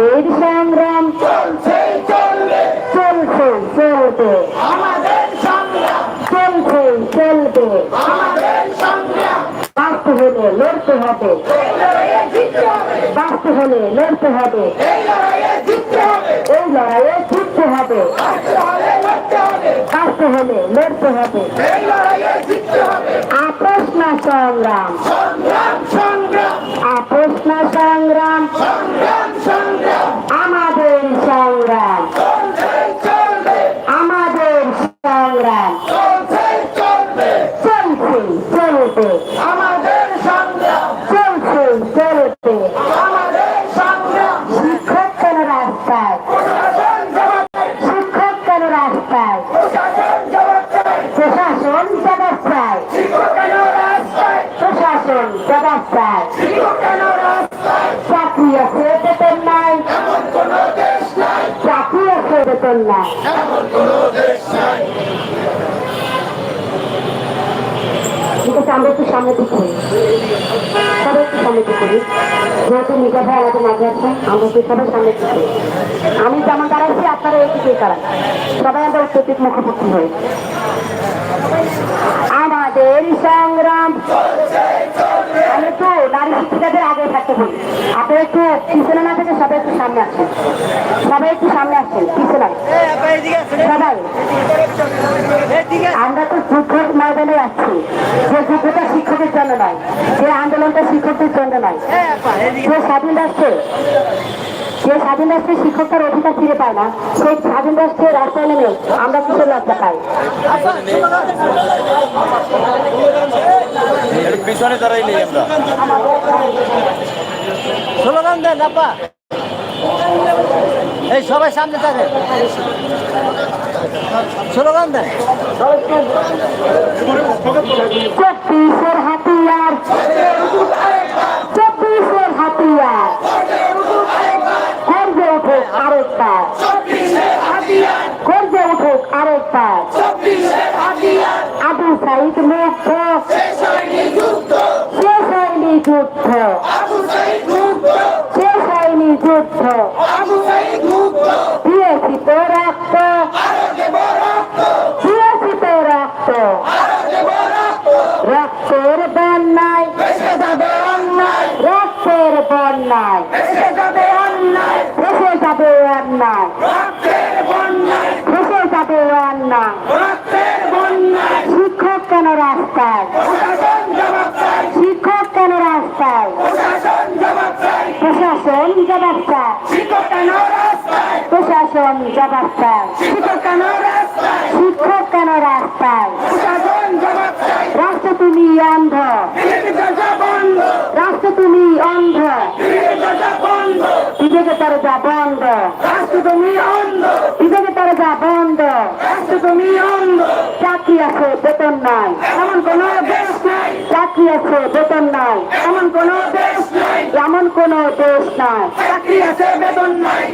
আমাদের সংগ্রাম। চলছে চলবে। চলছে চলবে। বাঁচতে হলে লড়তে হবে। বাঁচতে হলে লড়তে হবে। এই লড়াইয়ে জিততে হবে। বাঁচতে হলে লড়তে হবে। আপোষ না সংগ্রাম। আপোষ সংগ্রাম। চলছে। চলবে শিক্ষক কেন রাস্তায় শিক্ষক কেন রাস্তায়। প্রশাসন জবাব চায় প্রশাসন জবাব চায় চাকরি আছে বেতন নাই। চাকরি আছে বেতন নাই। দিক করি। সবাই একটু দিক করি। যেহেতু নিকা ভাই আমাদের মাঝে আছে, আমরা একটু সবাই দিক করি। আমি যেমন দাঁড়াচ্ছি আপনারা এই দিকে দাঁড়ান। সবাই আমরা উত্তর মুখোমুখি হই। আমাদের সংগ্রাম আমি একটু নারী শিক্ষিকাদের আগে থাকতে বলি। আপনারা একটু পিছনে না থেকে সবাই একটু সামনে আসছেন সবাই একটু সামনে আসছেন পিছনে। সবাই। আমরা তো যুদ্ধের ময়দানে আছি। যে যুদ্ধটা জন্য নয় যে আন্দোলনটা শিক্ষকদের জন্য নয় যে স্বাধীন রাষ্ট্রে যে স্বাধীন রাষ্ট্রে শিক্ষকতার অধিকার ফিরে পায় না সেই স্বাধীন রাষ্ট্রে রাস্তায় নেমে আমরা কিসের লজ্জা পাই। পিছনে দাঁড়াই নেই আমরা। স্লোগান দেন আপা এই সবাই সামনে থাকে স্লোগান দেন। চব্বিশের হাতিয়ার। চব্বিশের হাতিয়ার। করবে উঠুক আরেকবার। করবে উঠুক আরেকবার। আবু সাইদ মুগ্ধ। শেষ হয়নি যুদ্ধ শেষ হয়নি যুদ্ধ দিয়েছি তো রক্ত দিয়েছি তো রক্ত রক্তের বন্যায় রক্তের বন্যায়। ফেসে যাবে অন্যায়। ফেসে যাবে অন্যায়। শিক্ষক কেন রাস্তায়? শিক্ষক কেন রাস্তায়? প্রশাসন জবাব চায় প্রশাসন জবাব চায় শিক্ষক কেন রাস্তায়? রাষ্ট্র তুমি অন্ধ। বিজেপি তার যা বন্ধ। রাষ্ট্র তুমি অন্ধ বিবেকের দরজা বন্ধ। রাষ্ট্র তুমি অন্ধ চাকরি আছে, বেতন নাই। এমন কোন দেশ নাই। চাকরি আছে, বেতন নাই। এমন কোন দেশ নাই। এমন কোন দেশ নাই। চাকরি আছে, বেতন নাই।